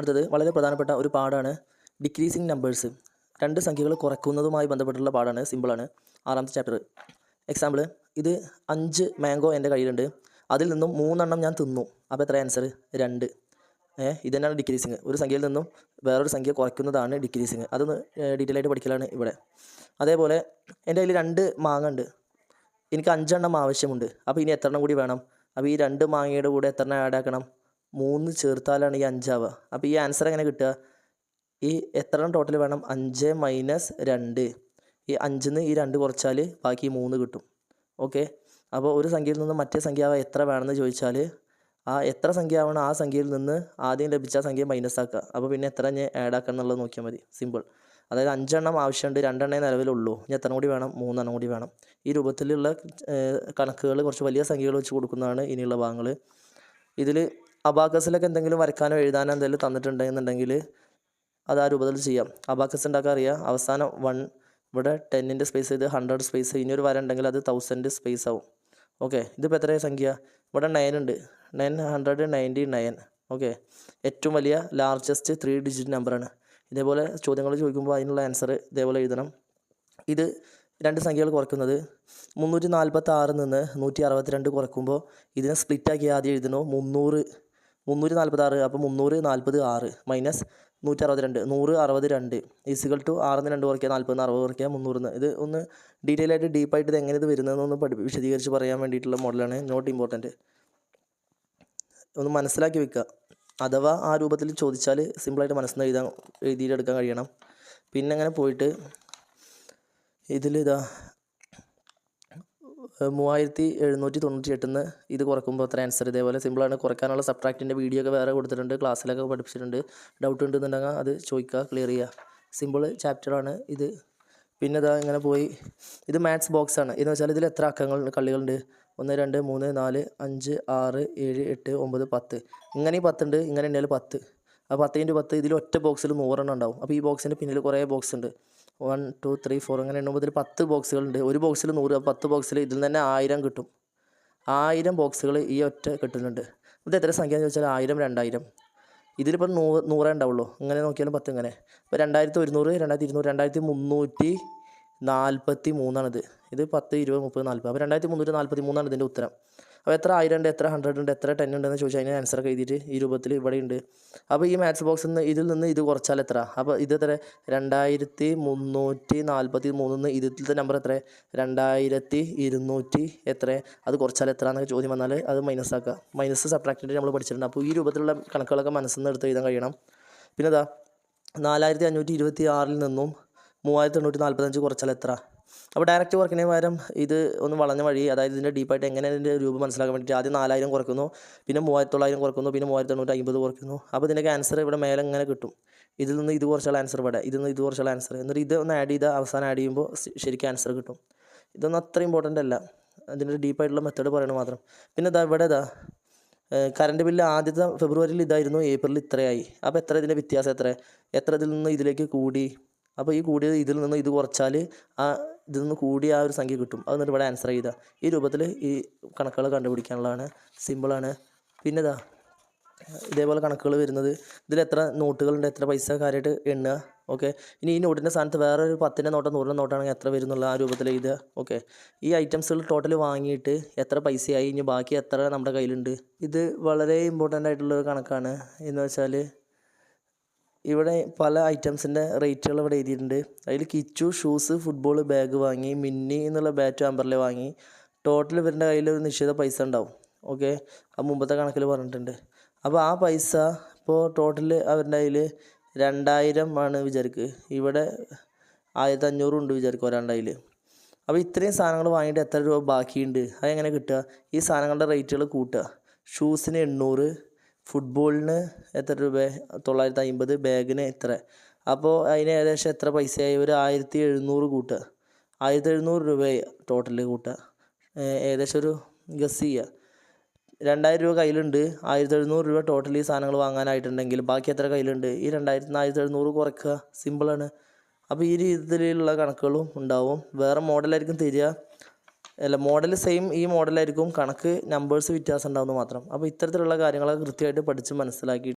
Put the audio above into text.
അടുത്തത് വളരെ പ്രധാനപ്പെട്ട ഒരു പാടാണ് ഡിക്രീസിങ് നമ്പേഴ്സ് രണ്ട് സംഖ്യകൾ കുറയ്ക്കുന്നതുമായി ബന്ധപ്പെട്ടുള്ള പാടാണ് സിമ്പിളാണ് ആറാമത്തെ ചാപ്റ്റർ എക്സാമ്പിൾ ഇത് അഞ്ച് മാംഗോ എന്റെ കയ്യിലുണ്ട്. അതിൽ നിന്നും മൂന്നെണ്ണം ഞാൻ തിന്നു. അപ്പോൾ എത്ര ആൻസർ രണ്ട്. ഏഹ് ഇത് തന്നെയാണ് ഡിക്രീസിങ് ഒരു സംഖ്യയിൽ നിന്നും വേറൊരു സംഖ്യ കുറയ്ക്കുന്നതാണ് ഡിക്രീസിങ് അതൊന്ന് ഡീറ്റെയിൽ ആയിട്ട് പഠിക്കലാണ് ഇവിടെ. അതേപോലെ എന്റെ കയ്യിൽ രണ്ട് മാങ്ങ ഉണ്ട്. എനിക്ക് അഞ്ചെണ്ണം ആവശ്യമുണ്ട്. അപ്പോൾ ഇനി എത്ര എണ്ണം കൂടി വേണം? അപ്പോൾ ഈ രണ്ട് മാങ്ങയുടെ കൂടെ എത്ര എണ്ണം ആഡ് ആക്കണം? മൂന്ന് ചേർത്താലാണ് ഈ അഞ്ചാവുക. അപ്പോൾ ഈ ആൻസർ എങ്ങനെ കിട്ടുക? ഈ എത്ര ടോട്ടൽ വേണം? അഞ്ച് മൈനസ് രണ്ട്. ഈ അഞ്ചിന്ന് ഈ രണ്ട് കുറച്ചാൽ ബാക്കി മൂന്ന് കിട്ടും. ഓക്കെ അപ്പോൾ ഒരു സംഖ്യയിൽ നിന്ന് മറ്റേ സംഖ്യ എത്ര വേണമെന്ന് ചോദിച്ചാൽ ആ എത്ര സംഖ്യ ആവണം ആ സംഖ്യയിൽ നിന്ന് ആദ്യം ലഭിച്ച സംഖ്യ മൈനസ് ആക്കുക. അപ്പോൾ പിന്നെ എത്ര ഞാൻ ആഡ് ആക്കുക എന്നുള്ളത് നോക്കിയാൽ മതി. സിമ്പിൾ അതായത് അഞ്ചെണ്ണം ആവശ്യമുണ്ട് രണ്ടെണ്ണേ നിലവിലുള്ളൂ. ഇനി എത്ര കൂടി വേണം? മൂന്നെണ്ണം കൂടി വേണം. ഈ രൂപത്തിലുള്ള കണക്കുകൾ കുറച്ച് വലിയ സംഖ്യകൾ വെച്ച് കൊടുക്കുന്നതാണ് ഇനിയുള്ള ഭാഗങ്ങൾ ഇതിൽ അബാക്കസിലൊക്കെ എന്തെങ്കിലും വരയ്ക്കാനോ എഴുതാനോ എന്തെങ്കിലും തന്നിട്ടുണ്ടെന്നുണ്ടെങ്കിൽ അത് ആ രൂപത്തിൽ ചെയ്യാം. അബാക്കസ് ഉണ്ടാക്കാൻ അറിയാം. അവസാനം വൺ ഇവിടെ ടെന്നിന്റെ സ്പേസ് ചെയ്ത് ഹൺഡ്രഡ് സ്പേസ് ഇനി ഒരു വര ഉണ്ടെങ്കിൽ അത് തൗസൻഡ് സ്പേസ് ആവും. ഓക്കെ ഇതിപ്പോൾ എത്രയാണ് സംഖ്യ? ഇവിടെ നയൻ ഉണ്ട്. Nine hundred ninety nine okay ഏറ്റവും വലിയ ലാർജസ്റ്റ് ത്രീ ഡിജിറ്റ് നമ്പറാണ് ഇതേപോലെ ചോദ്യങ്ങൾ ചോദിക്കുമ്പോൾ അതിനുള്ള ആൻസർ ഇതേപോലെ എഴുതണം. ഇത് രണ്ട് സംഖ്യകൾ കുറയ്ക്കുന്നത് മുന്നൂറ്റി നാൽപ്പത്തി ആറിൽ നിന്ന് നൂറ്റി അറുപത്തിരണ്ട് കുറയ്ക്കുമ്പോൾ ഇതിനെ സ്പ്ലിറ്റാക്കി ആദ്യം എഴുതണോ? മുന്നൂറ് മുന്നൂറ്റി നാൽപ്പത്തി ആറ് അപ്പോൾ മുന്നൂറ് നാൽപ്പത് ആറ് മൈനസ് നൂറ്റി അറുപത്തി രണ്ട് നൂറ് അറുപത് രണ്ട് ഈസിക്കൽ ടു ആറിന് രണ്ട് കുറയ്ക്കുക നാൽപ്പതിന് അറുപത് കുറയ്ക്കുക മുന്നൂറിന്ന് ഇത് ഒന്ന് ഡീറ്റെയിൽ ആയിട്ട് ഡീപ്പായിട്ട് ഇത് എങ്ങനെ ഇത് വരുന്നതെന്നൊന്ന് പഠി വിശദീകരിച്ച് പറയാൻ വേണ്ടിയിട്ടുള്ള മോഡലാണ് നോട്ട് ഇമ്പോർട്ടന്റ് ഒന്ന് മനസ്സിലാക്കി വെക്കുക. അഥവാ ആ രൂപത്തിൽ ചോദിച്ചാൽ സിമ്പിളായിട്ട് മനസ്സിൽ എഴുതാൻ എഴുതിയിട്ടെടുക്കാൻ കഴിയണം. പിന്നെ അങ്ങനെ പോയിട്ട് ഇതിൽ ഇതാ മൂവായിരത്തി എഴുന്നൂറ്റി തൊണ്ണൂറ്റി എട്ടിന്ന് ഇത് കുറക്കുമ്പോൾ അത്ര ആൻസർ ഇതേപോലെ സിമ്പിളാണ് കുറയ്ക്കാനുള്ള സബ്ട്രാക്റ്റിന്റെ വീഡിയോ ഒക്കെ വേറെ കൊടുത്തിട്ടുണ്ട്. ക്ലാസ്സിലൊക്കെ പഠിപ്പിച്ചിട്ടുണ്ട്. ഡൗട്ട് ഉണ്ടെന്നുണ്ടെങ്കിൽ അത് ചോദിക്കുക ക്ലിയർ ചെയ്യുക. സിമ്പിൾ ചാപ്റ്ററാണ് ഇത്. പിന്നെ ഇതാ ഇങ്ങനെ പോയി. ഇത് മാത്സ് ബോക്സ് ആണ്. എന്ന് വെച്ചാൽ ഇതിൽ എത്ര അക്കങ്ങൾ കള്ളികളുണ്ട്? ഒന്ന് രണ്ട് മൂന്ന് നാല് അഞ്ച് ആറ് ഏഴ് എട്ട് ഒമ്പത് പത്ത്. ഇങ്ങനെ പത്തുണ്ട് ഇങ്ങനെ ഉണ്ടെങ്കിൽ പത്ത്. ആ പത്ത് ഇന്റു പത്ത് ഇതിൽ ഒറ്റ ബോക്സിൽ നൂറെണ്ണം ഉണ്ടാവും. അപ്പോൾ ഈ ബോക്സിന്റെ പിന്നിൽ കുറേ ബോക്സ് ഉണ്ട്. വൺ ടു ത്രീ ഫോർ അങ്ങനെ എണ്ണുമ്പോൾ ഇതിൽ പത്ത് ബോക്സുകളുണ്ട് ഒരു ബോക്സിൽ നൂറ് പത്ത് ബോക്സിൽ ഇതിൽ തന്നെ ആയിരം കിട്ടും. ആയിരം ബോക്സുകൾ ഈ ഒറ്റ കിട്ടുന്നുണ്ട്. ഇത് എത്ര സംഖ്യ എന്ന് ചോദിച്ചാൽ ആയിരം രണ്ടായിരം. ഇതിലിപ്പോൾ നൂ നൂറേ ഉണ്ടാവുള്ളൂ. ഇങ്ങനെ നോക്കിയാലും പത്ത് ഇങ്ങനെ. ഇപ്പോൾ രണ്ടായിരത്തി ഒരുന്നൂറ് രണ്ടായിരത്തി ഇരുന്നൂറ് രണ്ടായിരത്തി മുന്നൂറ്റി നാൽപ്പത്തി മൂന്നാണിത് ഇത് പത്ത് ഇരുപത് മുപ്പത് നാൽപ്പത് അപ്പോൾ രണ്ടായിരത്തി മുന്നൂറ്റി നാൽപ്പത്തി മൂന്നാണ് ഇതിന്റെ ഉത്തരം. അപ്പോൾ എത്ര ആയിരം ഉണ്ട് എത്ര ഹൺഡ്രഡ് ഉണ്ട് എത്ര ടെൻ ഉണ്ടെന്ന് ചോദിച്ചാൽ അതിന് ആൻസറൊക്കെ എഴുതിയിട്ട് ഈ രൂപത്തിൽ ഇവിടെ ഉണ്ട്. അപ്പോൾ ഈ മാത്സ് ബോക്സിൽ നിന്ന് ഇതിൽ നിന്ന് ഇത് കുറച്ചാൽ എത്ര? അപ്പോൾ ഇത് എത്ര? രണ്ടായിരത്തി മുന്നൂറ്റി നാൽപ്പത്തി മൂന്നിന്ന് ഇതിലത്തെ നമ്പർ എത്ര? രണ്ടായിരത്തി ഇരുന്നൂറ്റി എത്ര? അത് കുറച്ചാൽ എത്ര എന്നൊക്കെ ചോദ്യം വന്നാൽ അത് മൈനസ് ആക്കുക. മൈനസ് സബ്ട്രാക്റ്റിന്റെ നമ്മൾ പഠിച്ചിട്ടുണ്ട്. അപ്പോൾ ഈ രൂപത്തിലുള്ള കണക്കുകളൊക്കെ മനസ്സിൽ നിന്ന് എടുത്ത് എഴുതാൻ കഴിയണം. പിന്നെ ഇതാ നാലായിരത്തി അഞ്ഞൂറ്റി ഇരുപത്തി ആറിൽ നിന്നും മൂവായിരത്തി എണ്ണൂറ്റി നാൽപ്പത്തഞ്ച് കുറച്ചാൽ എത്ര അപ്പോൾ ഡയറക്റ്റ് വർക്കിന് പകരം ഇത് ഒന്ന് വളഞ്ഞ വഴി അതായത് ഇതിന്റെ ഡീപ്പായിട്ട് എങ്ങനെ ഇതിന്റെ രൂപം മനസ്സിലാക്കാൻ വേണ്ടിയിട്ട് ആദ്യം നാലായിരം കുറയ്ക്കുന്നു പിന്നെ മൂവായിരത്തി തൊള്ളായിരം കുറക്കുന്നു പിന്നെ മൂവായിരത്തി എണ്ണൂറ്റി അമ്പത് കുറയ്ക്കുന്നു അപ്പോൾ ഇതിന്റെ ആൻസർ ഇവിടെ മേലെ ഇങ്ങനെ കിട്ടും. ഇതിൽ നിന്ന് ഇത് കുറച്ചുള്ള ആൻസർ ഇവിടെ ഇതിൽ നിന്ന് ഇത് കുറച്ചുള്ള ആൻസർ എന്നിട്ട് ഇത് ഒന്ന് ആഡ് ചെയ്ത് അവസാനം ആഡ് ചെയ്യുമ്പോൾ ശരിക്കും ആൻസർ കിട്ടും. ഇതൊന്നും അത്ര ഇമ്പോർട്ടന്റ് അല്ല. അതിന്റെ ഡീപ്പായിട്ടുള്ള മെത്തേഡ് പറയണത് മാത്രം. പിന്നെ ഇതാ ഇവിടെ ഇതാ കറണ്ട് ബില്ല് ആദ്യത്തെ ഫെബ്രുവരിയിൽ ഇതായിരുന്നു ഏപ്രിൽ ഇത്രയായി. അപ്പോൾ എത്ര ഇതിന്റെ വ്യത്യാസം എത്ര എത്ര ഇതിൽ നിന്ന് ഇതിലേക്ക് കൂടി? അപ്പോൾ ഈ കൂടിയത് ഇതിൽ നിന്ന് ഇത് കുറച്ചാൽ ആ ഇതിൽ നിന്ന് കൂടിയ ആ ഒരു സംഖ്യ കിട്ടും. അത് എന്നിട്ട് ഇവിടെ ആൻസർ ചെയ്താൽ ഈ രൂപത്തിൽ ഈ കണക്കുകൾ കണ്ടുപിടിക്കാനുള്ളതാണ്. സിമ്പിളാണ് പിന്നെ ഇതാ ഇതേപോലെ കണക്കുകൾ വരുന്നത്. ഇതിൽ എത്ര നോട്ടുകളുണ്ട് എത്ര പൈസ കാര്യമായിട്ട് എണ്ണുക. ഓക്കെ ഇനി ഈ നോട്ടിന്റെ സ്ഥാനത്ത് വേറെ ഒരു പത്തിന്റെ നോട്ടോ നൂറിന്റെ നോട്ടാണെങ്കിൽ എത്ര വരും എന്നുള്ള ആ രൂപത്തിൽ എഴുതുക. ഓക്കെ ഈ ഐറ്റംസുകൾ ടോട്ടൽ വാങ്ങിയിട്ട് എത്ര പൈസയായി? ഇനി ബാക്കി എത്ര നമ്മുടെ കയ്യിലുണ്ട്? ഇത് വളരെ ഇമ്പോർട്ടന്റ് ആയിട്ടുള്ളൊരു കണക്കാണ്. എന്ന് വെച്ചാൽ ഇവിടെ പല ഐറ്റംസിന്റെ റേറ്റുകൾ ഇവിടെ എഴുതിയിട്ടുണ്ട്. അതിൽ കിച്ചു ഷൂസ് ഫുട്ബോൾ ബാഗ് വാങ്ങി മിന്നി എന്നുള്ള ബാറ്റ് അമ്പർല വാങ്ങി. ടോട്ടൽ ഇവരുടെ കയ്യിൽ ഒരു നിശ്ചിത പൈസ ഉണ്ടാവും. ഓക്കെ ആ മുമ്പത്തെ കണക്കിൽ പറഞ്ഞിട്ടുണ്ട്. അപ്പോൾ ആ പൈസ ഇപ്പോൾ ടോട്ടൽ അവരുടെ കയ്യിൽ രണ്ടായിരം ആണ് വിചാരിക്ക്. ഇവിടെ ആയിരത്തി അഞ്ഞൂറും ഉണ്ട് വിചാരിക്കും ഒരാളുടെ കയ്യിൽ. അപ്പോൾ ഇത്രയും സാധനങ്ങൾ വാങ്ങിയിട്ട് എത്ര രൂപ ബാക്കിയുണ്ട്? അതെങ്ങനെ കിട്ടുക? ഈ സാധനങ്ങളുടെ റേറ്റുകൾ കൂട്ടുക. ഷൂസിന് എണ്ണൂറ് ഫുട്ബോളിന് എത്ര രൂപ? തൊള്ളായിരത്തി അമ്പത് ബാഗിന് എത്ര? അപ്പോൾ അതിന് ഏകദേശം എത്ര പൈസയായി? ഒരു ആയിരത്തി എഴുന്നൂറ് കൂട്ടുക. ആയിരത്തി എഴുന്നൂറ് രൂപയായി ടോട്ടൽ കൂട്ടുക. ഏകദേശം ഒരു ഗസ് ചെയ്യുക രണ്ടായിരം രൂപ കയ്യിലുണ്ട്. ആയിരത്തി എഴുന്നൂറ് രൂപ ടോട്ടൽ ഈ സാധനങ്ങൾ വാങ്ങാനായിട്ടുണ്ടെങ്കിൽ ബാക്കി എത്ര കയ്യിലുണ്ട്? ഈ രണ്ടായിരത്തി ആയിരത്തി എഴുന്നൂറ് കുറയ്ക്കുക സിമ്പിളാണ് അപ്പോൾ ഈ രീതിയിലുള്ള കണക്കുകളും ഉണ്ടാവും. വേറെ മോഡലായിരിക്കും തരിക. അല്ല മോഡൽ സെയിം ഈ മോഡലായിരിക്കും കണക്ക് നമ്പേഴ്സ് വ്യത്യാസം ഉണ്ടാവുന്നത് മാത്രം. അപ്പോൾ ഇത്തരത്തിലുള്ള കാര്യങ്ങളൊക്കെ കൃത്യമായിട്ട് പഠിച്ച് മനസ്സിലാക്കി